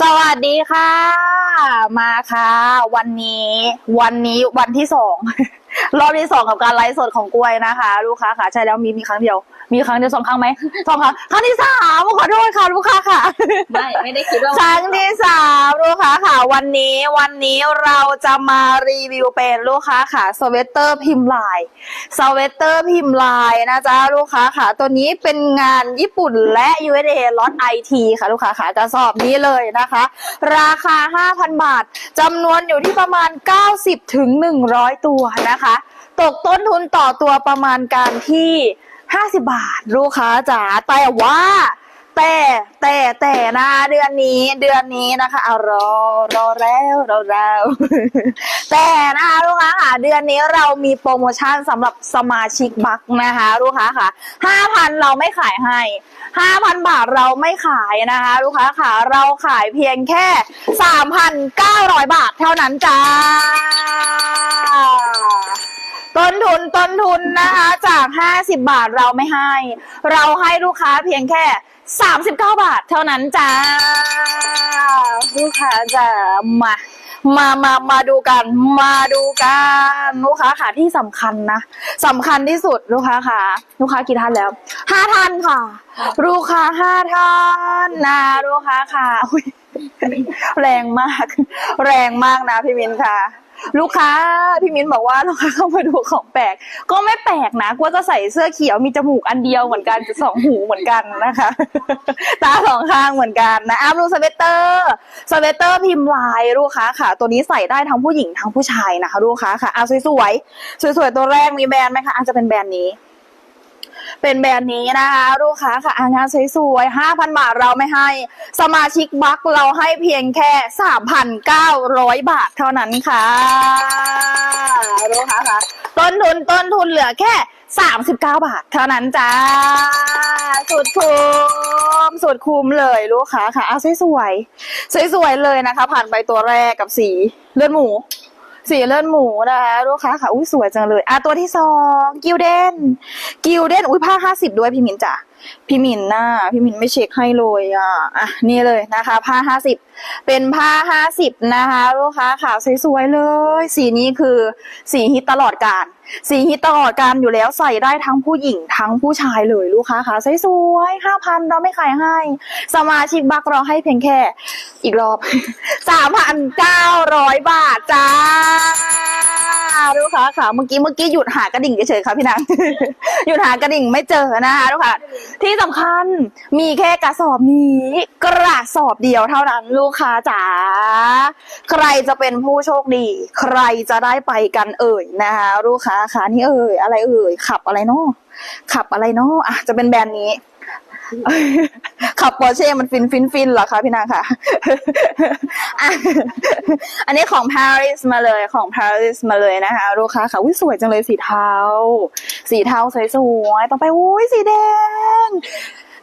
สวัสดีค่ะ มาค่ะ วันนี้ วันนี้วันที่สอง รอบที่สองกับการไลฟ์สดของกล้วยนะคะ ลูกค้าค่ะใช่แล้วมีมีครั้งเดียว มีครั้งเดียวสองครั้งไหมสองครั้งครั้งที่สามขอโทษค่ะลูกค้าค่ะ ไม่ไม่ได้คิดว่าครั้งที่สามลูกค้าค่ะ วันนี้วันนี้เราจะมารีวิวเป็นลูกค้าค่ะสเวตเตอร์พิมพ์ลายสเวตเตอร์พิมพ์ลายนะจ๊ะลูกค้าค่ะตัวนี้เป็นงานญี่ปุ่นและ USA ล็อตไอทีค่ะลูกค้าค่ะกระสอบนี้เลยนะคะ ราคา 5,000 บาทจำนวนอยู่ที่ประมาณ 90ถึง100 ตัวนะคะ ตกต้นทุนต่อตัวประมาณการที่ 50 บาท ลูกค้าจ๋าแต่ว่า แต่แต่แต่นะเดือนนี้เดือนนี้นะคะเอารอรอแล้วรอแล้วแต่นะคะลูกค้าค่ะเดือนนี้เรามีโปรโมชั่นสำหรับสมาชิกบัคนะคะ ลูกค้าค่ะห้าพันเราไม่ขายให้ห้าพันบาทเราไม่ขายนะคะ ลูกค้าค่ะเราขายเพียงแค่สามพันเก้าร้อยบาทเท่านั้นจ้า ต้นทุนต้นทุนนะคะจาก 50 บาทเราไม่ให้ เราให้ลูกค้าเพียงแค่ 39 บาทเท่านั้นจ้า ลูกค้าจะมามามามาดูกัน มาดูกันลูกค้าค่ะที่สำคัญนะสำคัญที่สุดลูกค้าค่ะ ลูกค้ากี่ท่านแล้วห้าท่านค่ะ ลูกค้าห้าท่านนะลูกค้าค่ะแรงมาก แรงมากนะพี่มินค่ะ ลูกค้าพี่มิ้นบอกว่าลูกค้าเข้ามาดูของแปลก ก็ไม่แปลกนะกว่าจะใส่เสื้อเขียวมีจมูกอันเดียวเหมือนกันสองหูเหมือนกันนะคะ ตาสองข้างเหมือนกันนะอ้ามดูสเวตเตอร์สเวตเตอร์พิมพ์ลายลูกค้าค่ะ ตัวนี้ใส่ได้ทั้งผู้หญิงทั้งผู้ชายนะคะลูกค้าค่ะอะสวยๆสวยๆตัวแรกมีแบรนด์ไหมคะอาจจะเป็นแบรนด์นี้ เป็นแบรนด์นี้นะคะลูกค้าค่ะงานสวยๆห้าพันบาทเราไม่ให้ สมาชิกบัคเราให้เพียงแค่สามพันเก้าร้อยบาทเท่านั้นค่ะลูกค้าค่ะต้นทุนต้นทุนเหลือแค่สามสิบเก้าบาทเท่านั้นจ้าสุดคุ้มสุดคุ้มเลยลูกค้าค่ะเอาสวยๆสวยเลยนะคะ ผ่านไปตัวแรกกับสีเลือดหมู สีเลือดหมูนะคะลูกค้าค่ะอุ้ยสวยจังเลย อะตัวที่สองกิวเดนกิวเดนอุ้ยผ้าห้าสิบด้วยพี่มินจ้ะ พี่มินน่ะพี่มินไม่เช็คให้เลยอะ อะ นี่เลยนะคะ ผ้าห้าสิบ เป็นผ้าห้าสิบนะคะลูกค้าค่ะสวยๆเลย สีนี้คือสีฮิตตลอดการ สีฮิตตลอดการอยู่แล้วใส่ได้ทั้งผู้หญิงทั้งผู้ชายเลยลูกค้าค่ะสวยๆห้าพันเราไม่ขายให้ สมาชิกบักเราให้เพียงแค่ อีกรอบสามพันเก้าร้อยบาทจ้า ลูกค้าค่ะเมื่อกี้เมื่อกี้หยุดหากระดิ่งเฉยๆค่ะพี่นาง หยุดหากระดิ่งไม่เจอนะคะลูกค้าที่สำคัญมีแค่กระสอบนี้ กระสอบเดียวเท่านั้นลูกค้าจ๋าใครจะเป็นผู้โชคดี ใครจะได้ไปกันเอ่ยนะคะลูกค้าค่ะนี่เอ่ยอะไรเอ่ยขับอะไรเนาะขับอะไรเนาะอะจะเป็นแบรนด์นี้ ขับปอร์เช่มันฟินฟินฟินเหรอคะพี่นางค่ะอะอันนี้ของ Paris มาเลยของ Paris มาเลยนะคะ ลูกค้าค่ะอุ้ยสวยจังเลยสีเทา สีเทาสวยๆต่อไปอุ้ยสีแดง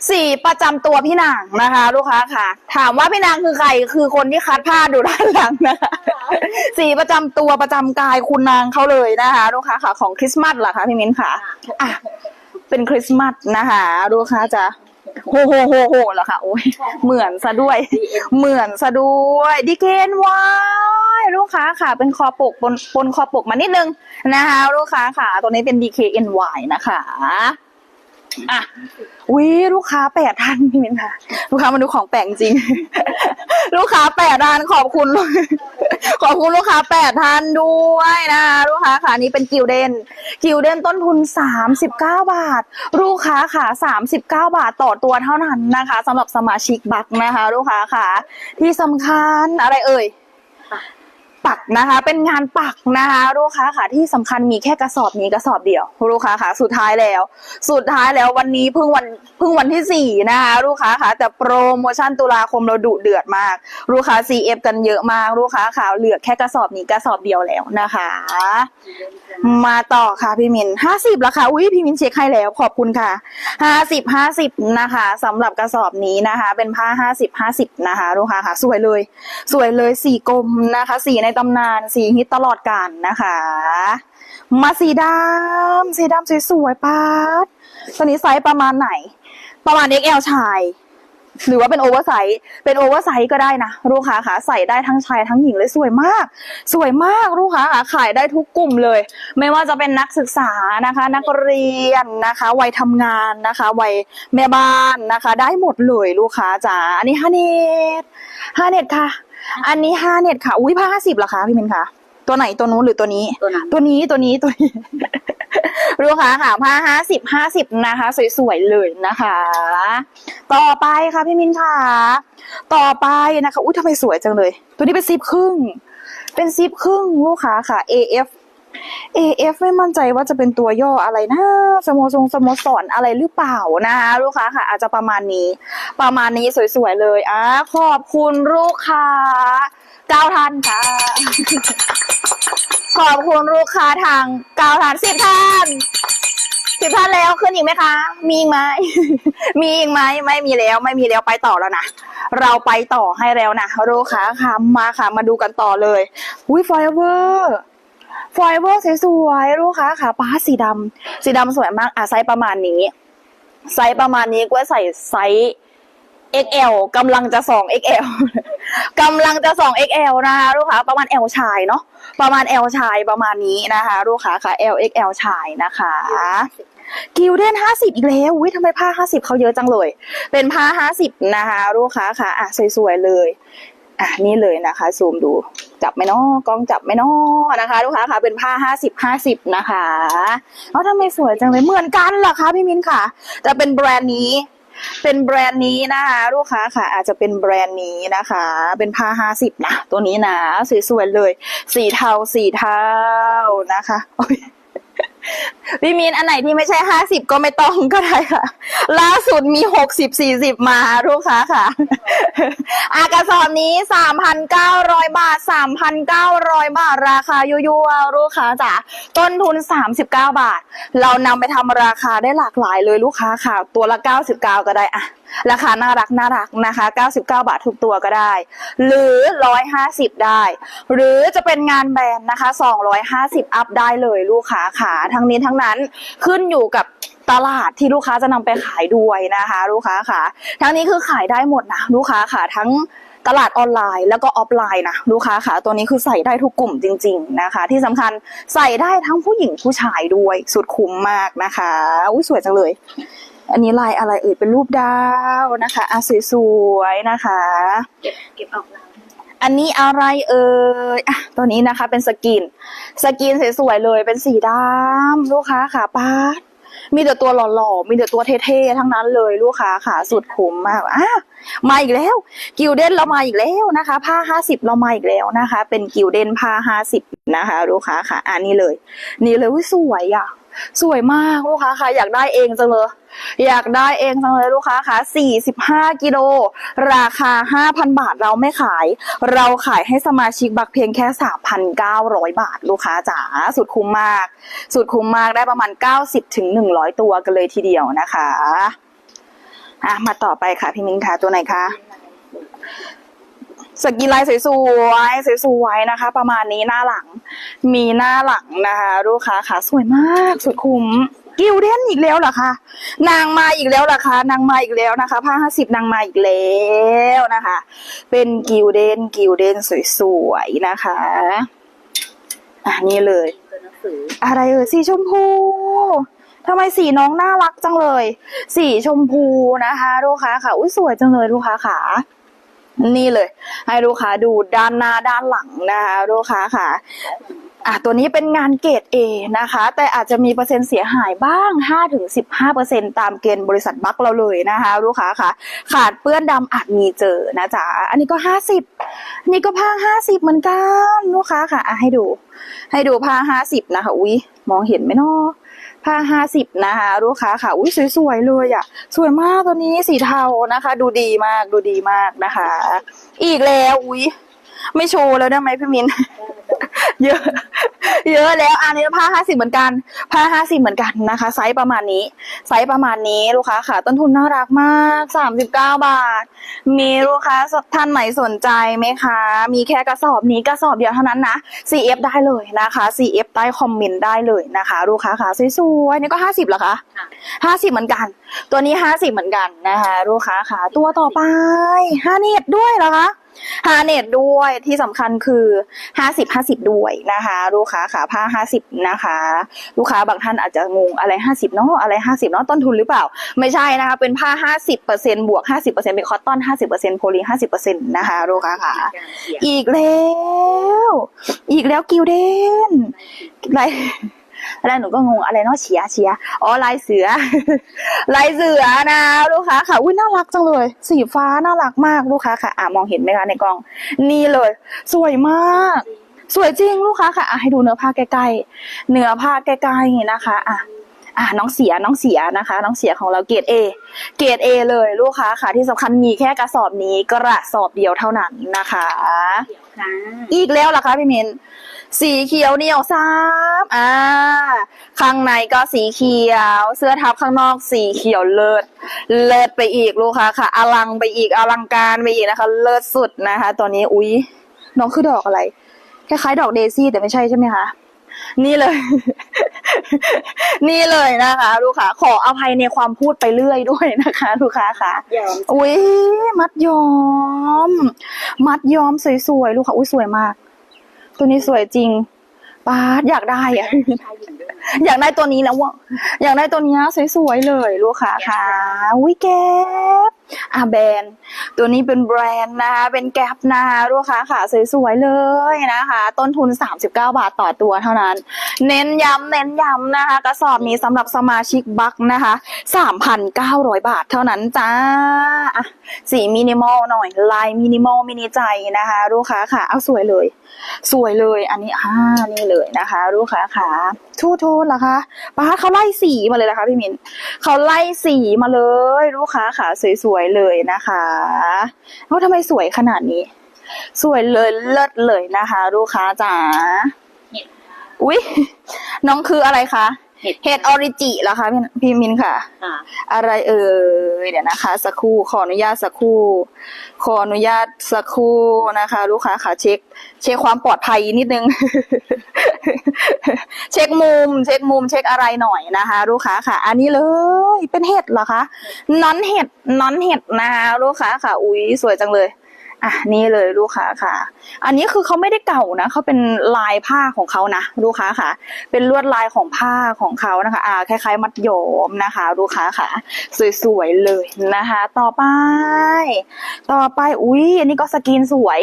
สีประจำตัวพี่นางนะคะ ลูกค้าค่ะ ถามว่าพี่นางคือใครคือคนที่คัดผ้าดูด้านหลังนะคะสีประจำตัวประจำกายคุณนางเขาเลยนะคะ ลูกค้าค่ะ ของคริสต์มาสเหรอคะพี่มิ้นค่ะอะเป็นคริสต์มาสนะคะ ลูกค้าจะ โหโหโหโหเหรอคะโอ้ยเหมือนซะด้วย เหมือนซะด้วยดีเกนวายลูกค้าค่ะ เป็นคอปกบนบนคอปกมานิดนึงนะคะ ลูกค้าค่ะ ตัวนี้เป็น DKNY นะคะ อะวิลูกค้าแปดท่านพี่มินค่ะ ลูกค้ามาดูของแปลกจริง ลูกค้าแปดท่านขอบคุณ ขอบคุณลูกค้าแปดท่านด้วยนะลูกค้าค่ะนี้เป็นกิวเดน กิวเดนต้นทุน39บเก้าบาท ลูกค้าค่ะ39บเก้าบาทต่อตัวเท่านั้นนะคะสำหรับสมาชิกบักนะคะ ลูกค้าค่ะ ที่สำคัญอะไรเอ่ย ปักนะคะ เป็นงานปักนะคะลูกค้าค่ะที่สำคัญมีแค่กระสอบนี้กระสอบเดียวลูกค้าค่ะสุดท้ายแล้ว สุดท้ายแล้ววันนี้เพิ่งวันเพิ่งวันที่สี่นะคะลูกค้าค่ะแต่โปรโมชั่นตุลาคมเราดุเดือดมากลูกค้า CF กันเยอะมากลูกค้าค่ะเหลือแค่กระสอบนี้กระสอบเดียวแล้วนะคะ มาต่อค่ะพี่มินห้าสิบราคาอุ้ยพี่มินเช็คให้แล้วขอบคุณค่ะห้าสิบห้าสิบนะคะสำหรับกระสอบนี้นะคะ เป็นผ้าห้าสิบห้าสิบนะคะลูกค้าค่ะสวยเลย สวยเลยสีกลมนะคะ สีในตำนานสีฮิตตลอดกาลนะคะ มาสีดำสีดำสวยๆป๊าดตัวนี้ไซส์ประมาณไหน ประมาณ XL ชาย หรือว่าเป็นโอเวอร์ไซส์เป็นโอเวอร์ไซส์ก็ได้นะลูกค้าค่ะใส่ได้ทั้งชายทั้งหญิงเลยสวยมาก สวยมากลูกค้าค่ะขายได้ทุกกลุ่มเลย ไม่ว่าจะเป็นนักศึกษานะคะ นักเรียนนะคะวัยทำงานนะคะวัยแม่บ้านนะคะ ได้หมดเลยลูกค้าจ๋าอันนี้ห้าเน็ตห้าเน็ตค่ะ อันนี้ห้าเน็ตค่ะ อุ้ยผ้าห้าสิบเหรอคะพี่มินคะตัวไหนตัวนู้นหรือตัวนี้ ตัวนั้นตัวนี้ตัวนี้ตัวนี้ ลูกค้าค่ะผ้าห้าสิบห้าสิบนะคะ สวยๆเลยนะคะ ต่อไปค่ะพี่มินค่ะ ต่อไปนะคะอุ้ยทำไมสวยจังเลย ตัวนี้เป็นซิปครึ่ง เป็นซิปครึ่งลูกค้าค่ะ AF AF ไม่มั่นใจว่าจะเป็นตัวย่ออะไรนะสโมทรงสโมสรอะไรหรือเปล่านะคะลูกค้าค่ะ อาจจะประมาณนี้ ประมาณนี้สวยๆเลยอะขอบคุณลูกค้าเก้าท่านค่ะ ขอบคุณลูกค้าทางเก้าท่านสิบท่านสิบท่านแล้วขึ้นอีกไหมคะ มีอีกไหม มีอีกไหมไม่มีแล้ว ไม่มีแล้วไปต่อแล้วนะเราไปต่อให้แล้วนะลูกค้าค่ะมาค่ะ มาดูกันต่อเลยอุ้ยไฟเวอร์ไฟเวอร์สวยๆลูกค้าค่ะป้าสีดำสีดำสวยมากอะไซส์ประมาณนี้ ไซส์ประมาณนี้ก็ใส่ไซส์ XL กำลังจะ2 XL กำลังจะ2 XL นะคะลูกค้าประมาณ L ชายเนาะประมาณ L ชายประมาณนี้นะคะ ลูกค้าค่ะ L XL ชายนะคะ กิลเด้น50อีกแล้วอุ้ยทำไมผ้า50เขาเยอะจังเลย เป็นผ้า50นะคะ ลูกค้าค่ะอะสวยๆเลยอะนี่เลยนะคะ ซูมดูจับไหมเนาะกล้องจับไหมเนาะนะคะ ลูกค้าค่ะเป็นผ้า50 50นะคะเอ้าทำไมสวยจังเลยเหมือนกันเหรอคะพี่มินค่ะแต่เป็นแบรนด์นี้ เป็นแบรนด์นี้นะคะลูกค้าค่ะ อาจจะเป็นแบรนด์นี้นะคะ เป็นผ้าห้าสิบนะ ตัวนี้นะสวยๆเลย สีเทาสีเทานะคะ พี่มีนอันไหนที่ไม่ใช่ห้าสิบก็ไม่ต้องก็ได้ค่ะ ล่าสุดมีหกสิบสี่สิบมาลูกค้าค่ะ อากระสอบนี้สามพันเก้าร้อยบาทสามพันเก้าร้อยบาท ราคายั่วๆลูกค้าจ๋าต้นทุนสามสิบเก้าบาท เรานำไปทำราคาได้หลากหลายเลยลูกค้าค่ะ ตัวละเก้าสิบเก้าก็ได้อะ ราคาน่ารักน่ารักนะคะเก้าสิบเก้าบาททุกตัวก็ได้ หรือร้อยห้าสิบได้ หรือจะเป็นงานแบรนด์นะคะสองร้อยห้าสิบอัพได้เลยลูกค้าขาทั้งนี้ทั้งนั้นขึ้นอยู่กับตลาดที่ลูกค้าจะนำไปขายด้วยนะคะ ลูกค้าขาทั้งนี้คือขายได้หมดนะลูกค้าขาทั้งตลาดออนไลน์แล้วก็ออฟไลน์นะลูกค้าขาตัวนี้คือใส่ได้ทุกกลุ่มจริง ๆนะคะ ที่สำคัญใส่ได้ทั้งผู้หญิงผู้ชายด้วยสุดคุ้มมากนะคะอุ้ยสวยจังเลย อันนี้ลายอะไรเอ่ยเป็นรูปดาวนะคะอะสวยๆนะคะ เก็บเก็บออกแล้วอันนี้อะไรเอ่ยอะตัวนี้นะคะ เป็นสกิน สกินสวยๆเลยเป็นสีดำลูกค้าขาป้าดมีแต่ตัวหล่อๆ มีแต่ตัวเท่ๆ ทั้งนั้นเลยลูกค้าขาสุดคุ้มมากอะมาอีกแล้ว กิลเด้นเรามาอีกแล้วนะคะ ผ้าห้าสิบเรามาอีกแล้วนะคะ เป็นกิลเด้นผ้าห้าสิบนะคะ ลูกค้าค่ะอ่านี่เลย นี่เลยวิสวยอะ สวยมากลูกค้าค่ะอยากได้เองจังเลย อยากได้เองจังเลยลูกค้าค่ะ45 กิโล ราคา 5,000 บาทเราไม่ขาย เราขายให้สมาชิกบักเพียงแค่ 3,900 บาท ลูกค้าจ๋าสุดคุ้มมาก สุดคุ้มมากได้ประมาณ 90ถึง100 ตัวกันเลยทีเดียวนะคะอะมาต่อไปค่ะพี่มิ้งค่ะตัวไหนคะ สกินลายสวยๆสวยๆนะคะ ประมาณนี้หน้าหลัง มีหน้าหลังนะคะลูกค้าค่ะสวยมากสุดคุ้มกิลเดนอีกแล้วเหรอคะ นางมาอีกแล้วเหรอคะ นางมาอีกแล้วนะคะ ผ้าห้าสิบนางมาอีกแล้วนะคะ เป็นกิลเดนกิลเดนสวยๆนะคะอะนี่เลย อะไรเอ่ยสีชมพูทำไมสีน้องน่ารักจังเลย สีชมพูนะคะ ลูกค้าค่ะ อุ้ยสวยจังเลยลูกค้าค่ะ นี่เลย ให้ลูกค้าดูด้านหน้าด้านหลังนะคะลูกค้าค่ะอะตัวนี้เป็นงานเกรด A นะคะ แต่อาจจะมีเปอร์เซ็นต์เสียหายบ้าง 5-15%ตามเกณฑ์บริษัทบัคเราเลยนะคะ ลูกค้าค่ะ ขาดเปื้อนดำอาจมีเจอนะจ๊ะ อันนี้ก็ 50 นี่ก็ผ้า 50 เหมือนกัน ลูกค้าค่ะอะให้ดู ให้ดูผ้า 50 นะคะ อุ้ยมองเห็นไหมเนาะ ผ้าสิบนะคะลูกค้าค่ะ อุ้ยสวยๆเลยอะ สวยมากตัวนี้สีเทานะคะ ดูดีมากดูดีมากนะคะ อีกแล้วอุ้ยไม่โชว์แล้วได้ไหมพี่มิน เยอะ เยอะแล้วอันนี้ผ้าห้าสิบเหมือนกัน ผ้าห้าสิบเหมือนกันนะคะ ไซส์ประมาณนี้ ไซส์ประมาณนี้ลูกค้าค่ะ ต้นทุนน่ารักมากสามสิบเก้าบาท มีลูกค้าท่านไหนสนใจไหมคะ มีแค่กระสอบนี้กระสอบเดียวเท่านั้นนะ CF ได้เลยนะคะ CF ใต้คอมเมนต์ได้เลยนะคะ ลูกค้าค่ะสวยๆนี่ก็ห้าสิบเหรอคะค่ะห้าสิบเหมือนกัน ตัวนี้ห้าสิบเหมือนกันนะคะ ลูกค้าค่ะ ตัวต่อไปห้าเน็ตด้วยเหรอคะ ฮาเน็ตด้วยที่สำคัญคือห้าสิบห้าสิบด้วยนะคะ ลูกค้าค่ะผ้าห้าสิบนะคะ ลูกค้าบางท่านอาจจะงงอะไรห้าสิบเนาะอะไรห้าสิบเนาะต้นทุนหรือเปล่า ไม่ใช่นะคะเป็นผ้าห้าสิบเปอร์เซ็นบวกห้าสิบเปอร์เซ็นเป็นคอตตอนห้าสิบเปอร์เซ็นโพลีห้าสิบเปอร์เซ็นนะคะลูกค้าค่ะอีกแล้ว อีกแล้วกิวเดนไร อะไรหนูก็งงอะไรเนาะเชียร์เชียร์อ๋อลายเสือ ลายเสือนะลูกค้าค่ะอุ้ยน่ารักจังเลย สีฟ้าน่ารักมากลูกค้าค่ะอะมองเห็นไหมคะในกล้อง นี่เลย สวยมาก สวยจริงลูกค้าค่ะอะให้ดูเนื้อผ้าใกล้ๆเนื้อผ้าใกล้ๆนะคะอะอะน้องเสียน้องเสียนะคะ น้องเสียของเราเกรดเอเกรดเอเลยลูกค้าค่ะ ที่สำคัญมีแค่กระสอบนี้กระสอบเดียวเท่านั้นนะคะเดี๋ยวค่ะอีกแล้วล่ะคะพี่มิน สีเขียวเหนียวซ้ำอ่า ข้างในก็สีเขียว เสื้อทับข้างนอกสีเขียวเลิศ เลิศไปอีกลูกค้าค่ะ อลังไปอีก อลังการไปอีกนะคะ เลิศสุดนะคะตอนนี้ อุ๊ยน้องคือดอกอะไร คล้ายๆ ดอกเดซี่แต่ไม่ใช่ใช่ไหมคะ นี่เลย นี่เลยนะคะ ลูกค้า ขออภัยในความพูดไปเรื่อยด้วยนะคะ ลูกค้าค่ะยอมอุ้ยมัดย้อม มัดย้อมสวยๆ ลูกค่ะอุ้ยสวยมาก ตัวนี้สวยจริงป้าดอยากได้อะชายหญิงด้วยอยากได้ตัวนี้แล้วว่ะอยากได้ตัวเนี้ยสวยๆเลยลูกค้าค่ะอุ้ยแก๊ปอะแบรนด์ตัวนี้เป็นแบรนด์นะคะ เป็นแก๊ปนะคะลูกค้าค่ะสวยๆเลยนะคะ ต้นทุน 39 บาทต่อตัวเท่านั้น เน้นย้ำเน้นย้ำนะคะ กระสอบนี้สำหรับสมาชิกบัคนะคะ 3,900 บาทเท่านั้นจ้าสีมินิมอลหน่อย ลายมินิมอลมินิใจนะคะลูกค้าค่ะเอาสวยเลย สวยเลยอันนี้อ่านี่เลยนะคะลูกค้าค่ะทูโทนเหรอคะป้าเขาไล่สีมาเลยนะคะพี่มินเขาไล่สีมาเลยลูกค้าค่ะสวยๆเลยนะคะเอ้าทำไมสวยขนาดนี้ สวยเลยเลิศเลยนะคะ ลูกค้าจ๋าเห็ดค่ะอุ๊ยน้องคืออะไรคะ เห็ดเห็ดออริจิเหรอคะพี่พี่มินค่ะค่ะอะไรเอ่ยเดี๋ยวนะคะ สักครู่ขออนุญาตสักครู่ ขออนุญาตสักครู่นะคะ ลูกค้าค่ะเช็ค เช็คความปลอดภัยนิดนึง เช็คมุม เช็คมุม เช็คอะไรหน่อยนะคะ ลูกค้าค่ะ อันนี้เลยเป็นเห็ดเหรอคะนอนเห็ดนอนเห็ดนะคะลูกค้าค่ะ อุ๊ยสวยจังเลย อะนี่เลยลูกค้าค่ะ อันนี้คือเขาไม่ได้เก่านะเขาเป็นลายผ้าของเขานะลูกค้าค่ะ เป็นลวดลายของผ้าของเขานะคะ อ่าคล้าย ๆ มัดโยมนะคะ ลูกค้าค่ะ สวยๆเลยนะคะ ต่อไป ต่อไปอุ้ยอันนี้ก็สกรีนสวย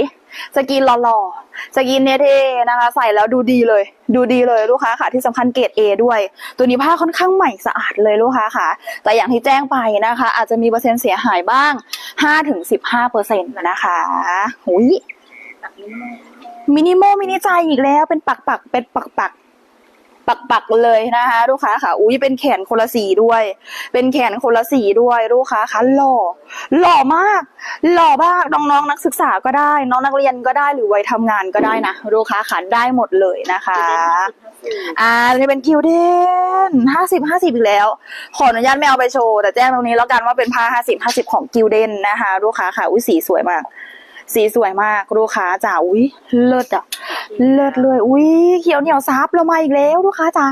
สกรีนหล่อๆ สกรีนเท่นะคะ ใส่แล้วดูดีเลย ดูดีเลยลูกค้าค่ะ ที่สำคัญเกรด A ด้วย ตัวนี้ผ้าค่อนข้างใหม่สะอาดเลยลูกค้าค่ะ แต่อย่างที่แจ้งไปนะคะ อาจจะมีเปอร์เซ็นต์เสียหายบ้าง 5-15เปอร์เซ็นต์นะคะหุยมินิโมมินิใจอีกแล้วเป็นปักปักเป็นปักปักปัก ปักๆเลยนะคะ ลูกค้าค่ะ อุ้ยเป็นแขนคนละสีด้วย เป็นแขนคนละสีด้วยลูกค้าคะหล่อ หล่อมาก หล่อมากน้องๆนักศึกษาก็ได้ น้องนักเรียนก็ได้หรือวัยทำงานก็ได้นะลูกค้าค่ะได้หมดเลยนะคะ อ่านี่เป็นคิวเดนห้าสิบห้าสิบอีกแล้ว ขออนุญาตไม่เอาไปโชว์แต่แจ้งตรงนี้แล้วกันว่าเป็นผ้าห้าสิบห้าสิบของกิวเดนนะคะ ลูกค้าค่ะอุ้ยสีสวยมาก สีสวยมากลูกค้าจ๋าอุ้ยเลิศอะเลิศเลยอุ้ยเขียวเหนียวซับเรามาอีกแล้วลูกค้าจ๋า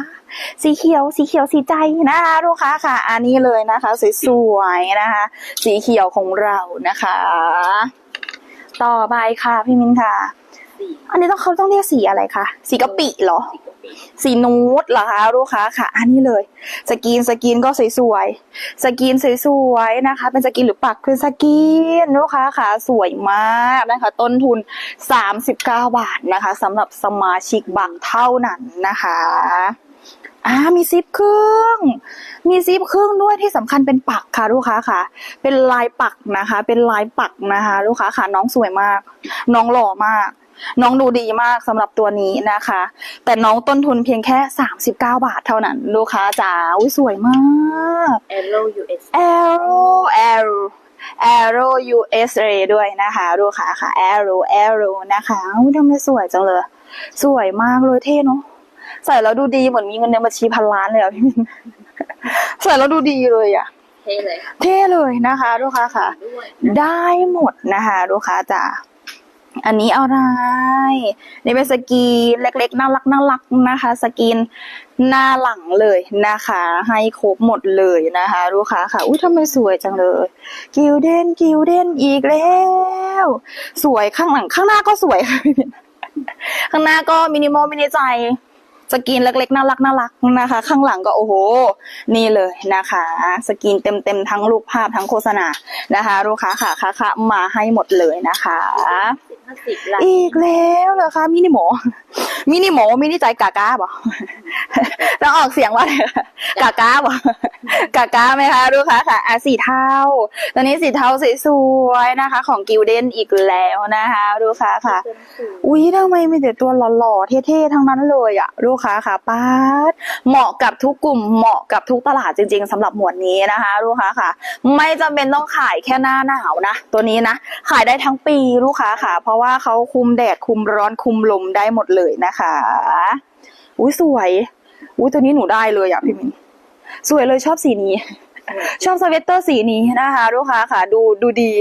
สีเขียวสีเขียวสีใจนะคะลูกค้าค่ะ อันนี้เลยนะคะ สวยๆนะคะ สีเขียวของเรานะคะ ต่อไปค่ะพี่มินค่ะ อันนี้ต้องเขาต้องเรียกสีอะไรคะสีกะปิเหรอ สีนูดเหรอคะลูกค้าค่ะ อันนี้เลย สกรีนสกรีนก็สวยๆ สกรีนสวยๆนะคะ เป็นสกรีนหรือปักคือสกรีนลูกค้าค่ะสวยมากนะคะ ต้นทุน 39 บาทนะคะสำหรับสมาชิกบักเท่านั้นนะคะอ่ามีซิปครึ่งมีซิปครึ่งด้วยที่สำคัญเป็นปักค่ะลูกค้าค่ะ เป็นลายปักนะคะ เป็นลายปักนะคะ ลูกค้าค่ะน้องสวยมาก น้องหล่อมาก น้องดูดีมากสำหรับตัวนี้นะคะ แต่น้องต้นทุนเพียงแค่ 39 บาทเท่านั้น ลูกค้าจ๋าอุ้ยสวยมากเอโร่ยูเอส Arrow Arrow Arrow USA ด้วยนะคะ ลูกค้าค่ะ Arrow Arrow นะคะอุ้ยทำไมสวยจังเลย สวยมากเลยเท่เนาะใส่แล้วดูดีเหมือนมีเงินในบัญชีพันล้านเลยอะพี่มินใส่แล้วดูดีเลยอะเท่เลยค่ะเท่เลยนะคะ ลูกค้าค่ะด้วยได้หมดนะคะ ลูกค้าจ๋า อันนี้อะไร นี่เป็นสกรีนเล็กๆ น่ารักน่ารักนะคะ สกีนหน้าหลังเลยนะคะ ให้ครบหมดเลยนะคะ ลูกค้าค่ะ อุ้ยทำไมสวยจังเลย กิลเดนกิลเดนอีกแล้ว สวยข้างหลังข้างหน้าก็สวยค่ะข้างหน้าก็มินิมอลมินิใจสกรีนเล็กๆน่ารักน่ารักนะคะ ข้างหลังก็โอ้โห นี่เลยนะคะ สกรีนเต็มๆทั้งรูปภาพทั้งโฆษณานะคะ ลูกค้าค่ะค่ะคะมาให้หมดเลยนะคะ ห้าสิบละอีกแล้วเหรอคะมินิหมอมินิโมมินิใจกากาบอกต้องออกเสียงว่าอะไรคะกากาบอกกากาไหมคะลูกค้าค่ะอะสีเทาตอนนี้สีเทาสวยๆนะคะ ของกิลเด้นอีกแล้วนะคะลูกค้าค่ะเป็นสูตรอุ๊ยทำไมมีแต่ตัวหล่อๆเท่ๆทั้งนั้นเลยอะลูกค้าค่ะป้าดเหมาะกับทุกกลุ่มเหมาะกับทุกตลาดจริง ๆสำหรับหมวดนี้นะคะ ลูกค้าค่ะ ไม่จำเป็นต้องขายแค่หน้าหนาวนะตัวนี้นะขายได้ทั้งปีลูกค้าค่ะ เพราะว่าเขาคุมแดดคุมร้อนคุมลมได้หมดเลยนะคะอุ๊ยสวยอุ๊ยตัวนี้หนูได้เลยอะพี่มินสวยเลยชอบสีนี้ ชอบสเวตเตอร์สีนี้นะคะลูกค้าค่ะ ดูดูดี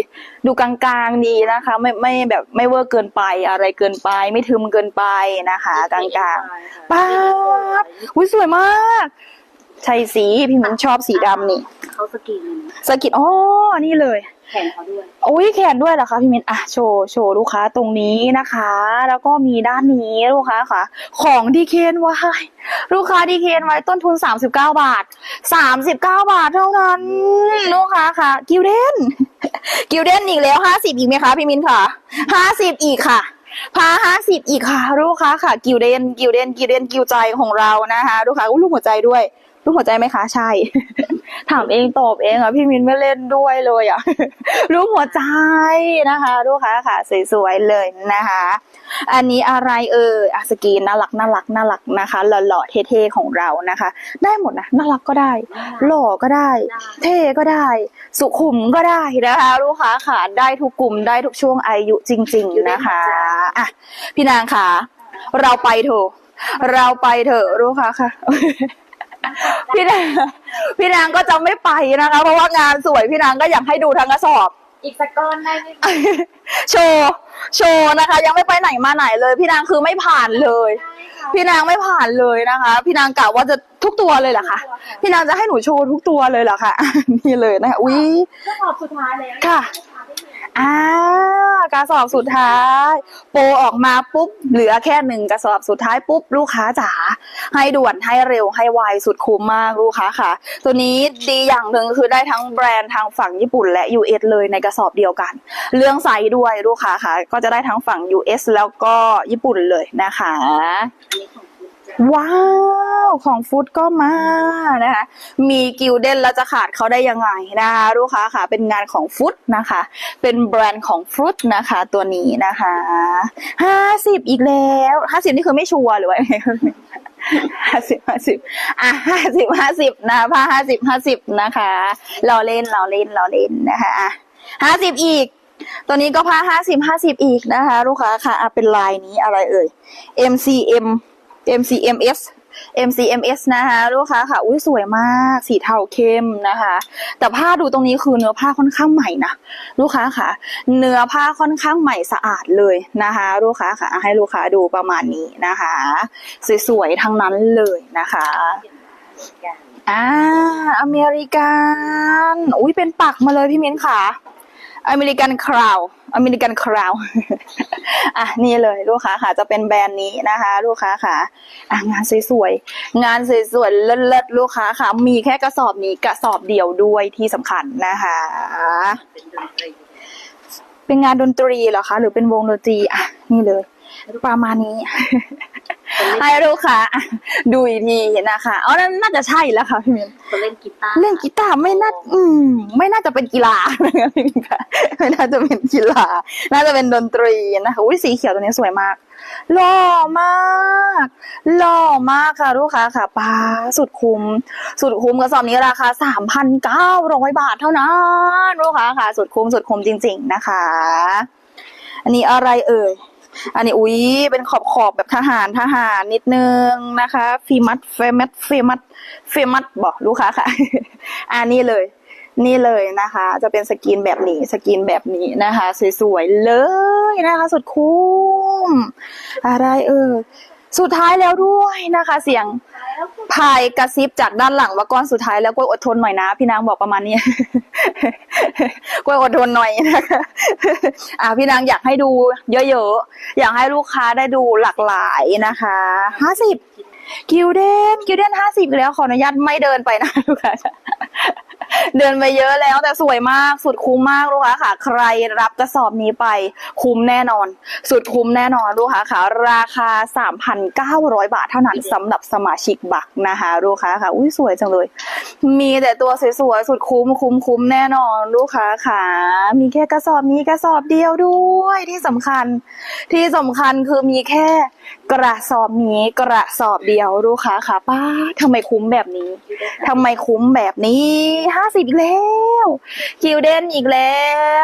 ดูกลางๆดีนะคะ ไม่ไม่แบบไม่เวอร์เกินไปอะไรเกินไป ไม่ทึมเกินไปนะคะ กลางๆป้าดอุ้ยสวยมาก ใช่สีพี่มันชอบสีดำนี่เขาสกรีนเลยนะสกิดอ๋อนี่เลย แขนเขาด้วย โอ้ยแขนด้วยเหรอคะพี่มินอะโชว์โชว์ลูกค้าตรงนี้นะคะ แล้วก็มีด้านนี้ลูกค้าค่ะ ของดีเคนไว้ลูกค้าดีเคนไว้ต้นทุน 39 บาท 39 บาทเท่านั้นลูกค้าค่ะ กิวเดน กิวเดนอีกแล้ว 50 อีกไหมคะพี่มินค่ะ 50 อีกค่ะพาห้าสิบอีกค่ะ ลูกค้าค่ะ กิวเดน กิวเดน กิวเดน กิวใจของเรานะคะ ลูกค้าอุ้ยลูกหัวใจด้วย ลูกหัวใจไหมคะใช่ ถามเองตอบเองอะพี่มินไม่เล่นด้วยเลยอะรูปหัวใจนะคะลูกค้าค่ะสวยๆเลยนะคะ อันนี้อะไรเอ่ยอสกีนน่ารักน่ารักน่ารักนะคะหล่อๆเท่ๆของเรานะคะ ได้หมดนะน่ารักก็ได้ หล่อก็ได้ เท่ก็ได้ สุขุมก็ได้นะคะ ลูกค้าค่ะได้ทุกกลุ่มได้ทุกช่วงอายุจริง ๆนะคะอะพี่นางค่ะ เราไปเถอะเราไปเถอะลูกค้าค่ะ พี่นางพี่นางก็จะไม่ไปนะคะ เพราะว่างานสวยพี่นางก็อยากให้ดูทั้งกระสอบ อีกสักก้อนได้ไหมคะโชว์โชว์นะคะ ยังไม่ไปไหนมาไหนเลย พี่นางคือไม่ผ่านเลย ได้ค่ะพี่นางไม่ผ่านเลยนะคะ พี่นางกะว่าจะทุกตัวเลยเหรอคะพี่นางจะให้หนูโชว์ทุกตัวเลยเหรอคะ นี่เลยนะคะอุ้ยก็สอบสุดท้ายแล้วค่ะ อ่ากระสอบสุดท้าย โปรออกมาปุ๊บ เหลือแค่หนึ่งกระสอบสุดท้ายปุ๊บ ลูกค้าจ๋าให้ด่วนให้เร็วให้ไวสุดคุ้มมากลูกค้าค่ะ ตัวนี้ดีอย่างหนึ่งคือได้ทั้งแบรนด์ทางฝั่งญี่ปุ่นและ US เลยในกระสอบเดียวกัน เรื่องไซส์ด้วยลูกค้าค่ะ ก็จะได้ทั้งฝั่ง US แล้วก็ญี่ปุ่นเลยนะคะ ว้าว ของฟุตก็มานะคะ มีกิลเด้นแล้วจะขาดเขาได้ยังไงนะคะลูกค้าค่ะ เป็นงานของฟุตนะคะ เป็นแบรนด์ของฟุตนะคะ ตัวนี้นะคะห้าสิบอีกแล้วห้าสิบนี่คือไม่ชัวร์หรือว่าไงห้าสิบห้าสิบอะห้าสิบห้าสิบนะผ้าห้าสิบห้าสิบนะคะเราเล่นเราเล่นเราเล่นนะคะอะห้าสิบอีก ตัวนี้ก็ผ้าห้าสิบห้าสิบอีกนะคะ ลูกค้าค่ะอะเป็นลายนี้อะไรเอ่ย MCM MCMS MCMS นะคะลูกค้าค่ะ อุ้ยสวยมาก สีเทาเข้มนะคะ แต่ผ้าดูตรงนี้คือเนื้อผ้าค่อนข้างใหม่นะลูกค้าค่ะ เนื้อผ้าค่อนข้างใหม่สะอาดเลยนะคะ ลูกค้าค่ะให้ลูกค้าดูประมาณนี้นะคะ สวยๆทั้งนั้นเลยนะคะอ่าอเมริกัน อุ้ยเป็นปักมาเลยพี่มิ้นค่ะ อเมริกันคราวอเมริกันคราวอะนี่เลยลูกค้าค่ะจะเป็นแบรนด์นี้นะคะ ลูกค้าค่ะอะงานสวยๆงานสวยๆเลิศๆลูกค้าค่ะมีแค่กระสอบนี้กระสอบเดียวด้วยที่สำคัญนะคะ เป็นงานดนตรีเหรอคะ หรือเป็นวงดนตรีอะนี่เลยประมาณนี้ ให้ลูกค้าอะดูอีกทีนะคะอ๋อนั่นน่าจะใช่แล้วค่ะพี่มิ้นคนเล่นกีตาร์เล่นกีตาร์ไม่น่าอืม ไม่น่าจะเป็นกีฬานะคะพี่มิ้นค่ะไม่น่าจะเป็นกีฬาน่าจะเป็นดนตรีนะคะอุ้ยสีเขียวตัวนี้สวยมากหล่อมากหล่อมากค่ะลูกค้าค่ะปลาสุดคุ้ม สุดคุ้มกระสอบนี้ราคาสามพันเก้าร้อยบาทเท่านั้นลูกค้าค่ะ สุดคุ้มสุดคุ้มจริง ๆ นะคะ อันนี้อะไรเอ่ย อันนี้อุ้ยเป็นขอบขอบแบบทหารทหารนิดนึงนะคะฟีมัดเฟมัดเฟมัดเฟมัดบอกลูกค้าค่ะ อันนี้เลย นี่เลยนะคะ จะเป็นสกินแบบนี้ สกินแบบนี้นะคะ สวยๆเลยนะคะ สุดคุ้ม อะไรเออสุดท้ายแล้วด้วยนะคะ เสียง พายกระซิบจากด้านหลังว่าก้อนสุดท้ายแล้วกล้วยอดทนหน่อยนะ พี่นางบอกประมาณนี้ กล้วยอดทนหน่อยนะคะอ่าพี่นางอยากให้ดูเยอะๆ อยากให้ลูกค้าได้ดูหลากหลายนะคะห้าสิบกิวเดนกิวเดนห้าสิบแล้วขออนุญาตไม่เดินไปนะลูกค้า เดินไปเยอะแล้วแต่สวยมากสุดคุ้มมากลูกค้าค่ะ ใครรับกระสอบนี้ไปคุ้มแน่นอน สุดคุ้มแน่นอนลูกค้าค่ะ ราคา 3,900 บาทเท่านั้นสำหรับสมาชิกบักนะคะลูกค้าค่ะ อุ้ยสวยจังเลย มีแต่ตัวสวยๆสุดคุ้มคุ้มคุ้มแน่นอนลูกค้าค่ะ มีแค่กระสอบนี้กระสอบเดียวด้วยที่สำคัญที่สำคัญคือมีแค่ กระสอบนี้กระสอบเดียวลูกค้าค่ะป้าทำไมคุ้มแบบนี้ทำไมคุ้มแบบนี้ห้าสิบอีกแล้วคิวเดนอีกแล้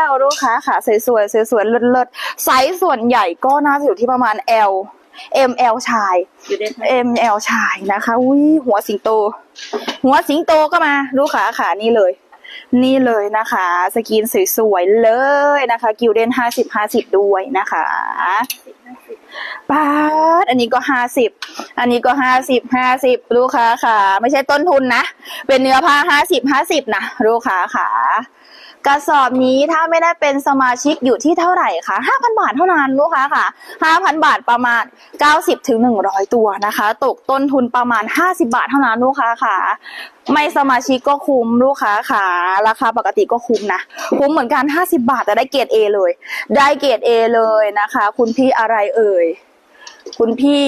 วลูกค้าค่ะสวยๆสวยๆเลิศๆไซส์ส่วนใหญ่ก็น่าจะอยู่ที่ประมาณ L ML ชายอยู่ได้ ML ชายนะคะอุ้ยหัวสิงโต หัวสิงโตก็มาลูกค้าค่ะนี่เลยนี่เลยนะคะ สกรีนสวยๆเลยนะคะกิลเดนห้าสิบห้าสิบด้วยนะคะ ป้าดอันนี้ก็ห้าสิบอันนี้ก็ห้าสิบห้าสิบลูกค้าค่ะ ไม่ใช่ต้นทุนนะ เป็นเนื้อผ้าห้าสิบห้าสิบนะลูกค้าค่ะ กระสอบนี้ถ้าไม่ได้เป็นสมาชิกอยู่ที่เท่าไหร่คะ5,000 บาทเท่านั้นลูกค้าค่ะ 5,000 บาทประมาณ 90ถึง100 ตัวนะคะ ตกต้นทุนประมาณ 50 บาทเท่านั้นลูกค้าค่ะ ไม่สมาชิกก็คุ้มลูกค้าค่ะ ราคาปกติก็คุ้มนะ คุ้มเหมือนกัน 50 บาทแต่ได้เกรด A เลย ได้เกรด A เลยนะคะ คุณพี่อะไรเอ่ย คุณพี่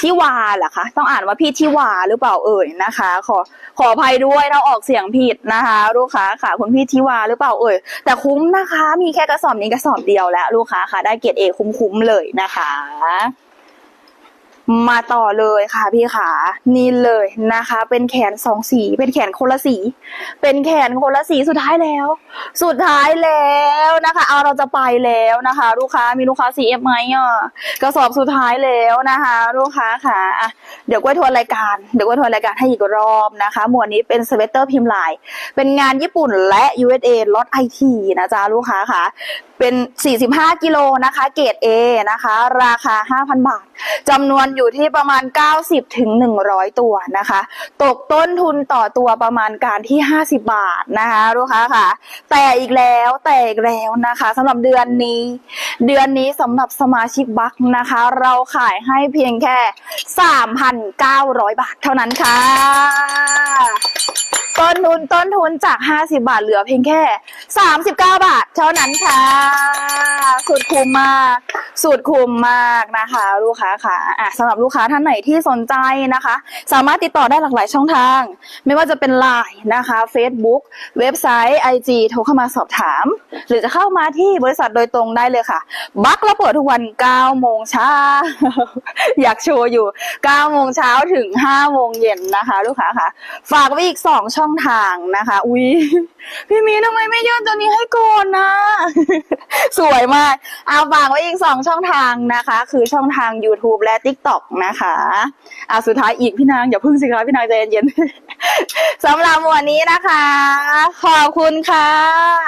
ที่วาเหรอคะ ต้องอ่านว่าพี่ที่วาหรือเปล่าเอ่ยนะคะ ขอขออภัยด้วยเราออกเสียงผิดนะคะ ลูกค้าค่ะคุณพี่ที่วาหรือเปล่าเอ่ยแต่คุ้มนะคะ มีแค่กระสอบนี้กระสอบเดียวแล้ว ลูกค้าค่ะ ได้เกรดเอคุ้มๆเลยนะคะ มาต่อเลยค่ะพี่ขานี่เลยนะคะ เป็นแขนสองสี เป็นแขนคนละสี เป็นแขนคนละสีสุดท้ายแล้ว สุดท้ายแล้วนะคะ เอาเราจะไปแล้วนะคะ ลูกค้ามีลูกค้า CF ไหมอะกระสอบสุดท้ายแล้วนะคะ ลูกค้าค่ะอะเดี๋ยวกล้วยทวนรายการ เดี๋ยวกล้วยทวนรายการให้อีกรอบนะคะ หมวดนี้เป็นสเวตเตอร์พิมพ์ลาย เป็นงานญี่ปุ่นและ USA ล็อตไอทีนะจ๊ะลูกค้าค่ะ เป็น 45 กิโลนะคะ เกรด A นะคะ ราคา 5,000 บาทจำนวนอยู่ที่ประมาณ 90ถึง100 ตัวนะคะ ตกต้นทุนต่อตัวประมาณการที่ 50 บาทนะคะลูกค้าค่ะ แต่อีกแล้วแต่อีกแล้วนะคะสำหรับเดือนนี้ เดือนนี้สำหรับสมาชิกบัคนะคะ เราขายให้เพียงแค่ 3,900 บาทเท่านั้นค่ะต้นทุนต้นทุนจาก 50 บาทเหลือเพียงแค่ 39 บาท เท่านั้นค่ะ สุดคุ้มมาก สุดคุ้มมากนะคะ ลูกค้าค่ะอะสำหรับลูกค้าท่านไหนที่สนใจนะคะ สามารถติดต่อได้หลากหลายช่องทาง ไม่ว่าจะเป็น Line นะคะ Facebook เว็บไซต์ IG โทรเข้ามาสอบถาม หรือจะเข้ามาที่บริษัทโดยตรงได้เลยค่ะ บัคเราเปิดทุกวัน 9 โมงเช้า อยากโชว์อยู่ 9 โมงเช้าถึง 5 โมงเย็นนะคะ ลูกค้าค่ะ ฝากไว้อีก 2 ช่องทางนะคะ อุ๊ยพี่มีทำไมไม่ยื่นตัวนี้ให้ก่อนนะ สวยมากเอาฝากไว้อีก 2ช่องทางนะคะ คือช่องทาง YouTube และ TikTok นะคะอ่าสุดท้ายอีกพี่นางอย่าพึ่งสิคะพี่นางใจเย็นๆสำหรับวันนี้นะคะ ขอบคุณค่ะ